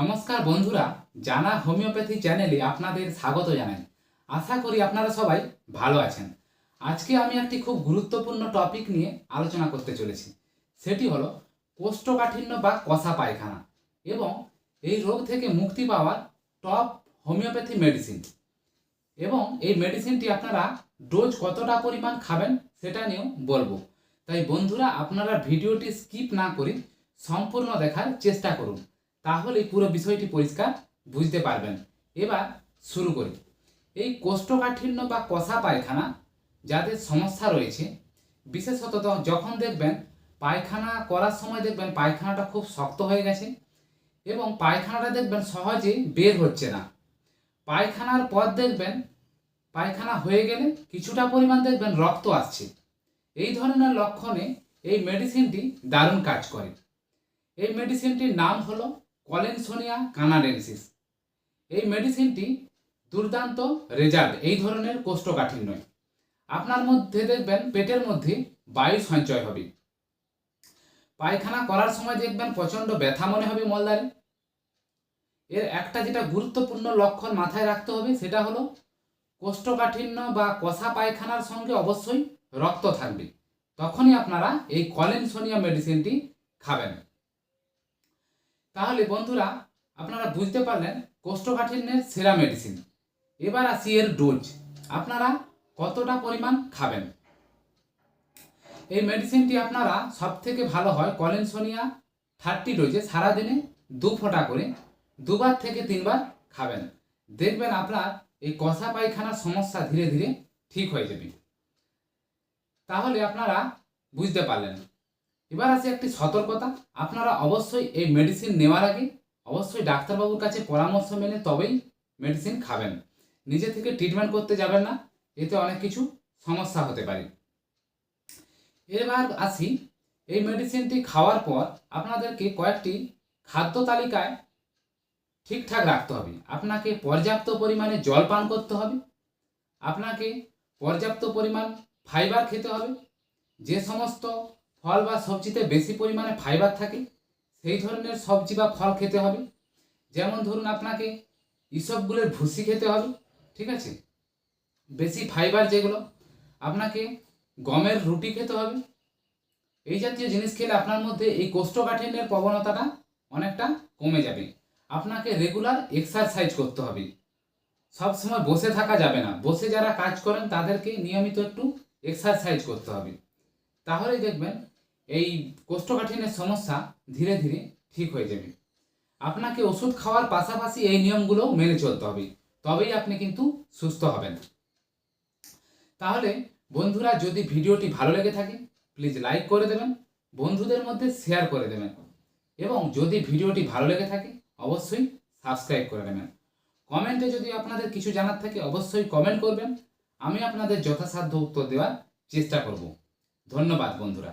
নমস্কার বন্ধুরা, জানা হোমিওপ্যাথি চ্যানেলে আপনাদের স্বাগত জানাই। আশা করি আপনারা সবাই ভালো আছেন। আজকে আমি একটি খুব গুরুত্বপূর্ণ টপিক নিয়ে আলোচনা করতে চলেছি। সেটি হলো কোষ্ঠকাঠিন্য বা কষা পায়খানা এবং এই রোগ থেকে মুক্তি পাওয়ার টপ হোমিওপ্যাথি মেডিসিন। এবং এই মেডিসিনটি আপনারা ডোজ কতটা পরিমাণ খাবেন সেটা নিয়েও বলব। তাই বন্ধুরা, আপনারা ভিডিওটি স্কিপ না করে সম্পূর্ণ দেখার চেষ্টা করুন। তাহলে পুরো বিষয়টি পরিষ্কার বুঝতে পারবেন। এবার শুরু করি। এই কোষ্ঠকাঠিন্য বা কষা পায়খানা যাদের সমস্যা রয়েছে, বিশেষত যখন দেখবেন পায়খানা করার সময় দেখবেন পায়খানাটা খুব শক্ত হয়ে গেছে এবং পায়খানাটা দেখবেন সহজে বের হচ্ছে না। পায়খানার পর দেখবেন পায়খানা হয়ে গেলে কিছুটা পরিমাণ দেখবেন রক্ত আসছে। এই ধরনের লক্ষণে এই মেডিসিনটি দারুণ কাজ করে। এই মেডিসিনটির নাম হলো কলেনসোনিয়া কানাডেন্সিস। এই মেডিসিনটি দুর্দান্ত রেজাল্ট, এই ধরনের কোষ্ঠকাঠিন্য আপনার মধ্যে দেখবেন, পেটের মধ্যে বায়ু সঞ্চয় হবে। পায়খানা করার সময় দেখবেন প্রচণ্ড ব্যথা মনে হবে মলদারে এর একটা যেটা গুরুত্বপূর্ণ লক্ষণ মাথায় রাখতে হবে, সেটা হলো কোষ্ঠকাঠিন্য বা কষা পায়খানার সঙ্গে অবশ্যই রক্ত থাকবে। তখনই আপনারা এই কলেনসোনিয়া মেডিসিনটি খাবেন। তাহলে বন্ধুরা, আপনারা বুঝতে পারলেন কোষ্ঠকাঠিন্যের সেরা মেডিসিন এবার আসি এর ডোজ আপনারা কতটা পরিমাণ খাবেন? এই মেডিসিনটি আপনারা সব থেকে ভালো হয় কলেনসোনিয়া থার্টি ডোজে সারাদিনে দু ফোঁটা করে দুবার থেকে তিনবার খাবেন। দেখবেন আপনার এই কষা পায়খানার সমস্যা ধীরে ধীরে ঠিক হয়ে যাবে। তাহলে আপনারা বুঝতে পারলেন এবার আছে একটি সতর্কতা। আপনারা অবশ্যই এই মেডিসিন নেওয়ার আগে অবশ্যই ডাক্তারবাবুর কাছে পরামর্শ মেনে তবেই মেডিসিন খাবেন। নিজে থেকে ট্রিটমেন্ট করতে যাবেন না, এতে অনেক কিছু সমস্যা হতে পারে। এবার আসি, এই মেডিসিনটি খাওয়ার পর আপনাদেরকে কয়েকটি খাদ্য তালিকায় ঠিকঠাক রাখতে হবে। আপনাকে পর্যাপ্ত পরিমাণে জল পান করতে হবে। আপনাকে পর্যাপ্ত পরিমাণ ফাইবার খেতে হবে। যে সমস্ত ফল বা সবজিতে বেশি পরিমাণে ফাইবার থাকে, সেই ধরনের সবজি বা ফল খেতে হবে। যেমন ধরুন আপনাকে ইসবগুলোর ভুসি খেতে হবে, ঠিক আছে? বেশি ফাইবার যেগুলো, আপনাকে গমের রুটি খেতে হবে। এই জাতীয় জিনিস খেলে আপনার মধ্যে এই কোষ্ঠকাঠিন্যের প্রবণতাটা অনেকটা কমে যাবে। আপনাকে রেগুলার এক্সারসাইজ করতে হবে। সব সময় বসে থাকা যাবে না। বসে যারা কাজ করেন, তাদেরকে নিয়মিত একটু এক্সারসাইজ করতে হবে। তাহলেই দেখবেন এই কোষ্ঠকাঠিন্যের সমস্যা ধীরে ধীরে ঠিক হয়ে যাবে। আপনাকে ওষুধ খাওয়ার পাশাপাশি এই নিয়মগুলো মেনে চলতে হবে। তবেই আপনি কিন্তু সুস্থ হবেন। তাহলে বন্ধুরা, যদি ভিডিওটি ভালো লেগে থাকে প্লিজ লাইক করে দেবেন, বন্ধুদের মধ্যে শেয়ার করে দেবেন এবং যদি ভিডিওটি ভালো লেগে থাকে, অবশ্যই সাবস্ক্রাইব করে নেবেন। কমেন্টে যদি আপনাদের কিছু জানার থাকে, অবশ্যই কমেন্ট করবেন। আমি আপনাদের যথাসাধ্য উত্তর দেওয়ার চেষ্টা করব। ধন্যবাদ বন্ধুরা।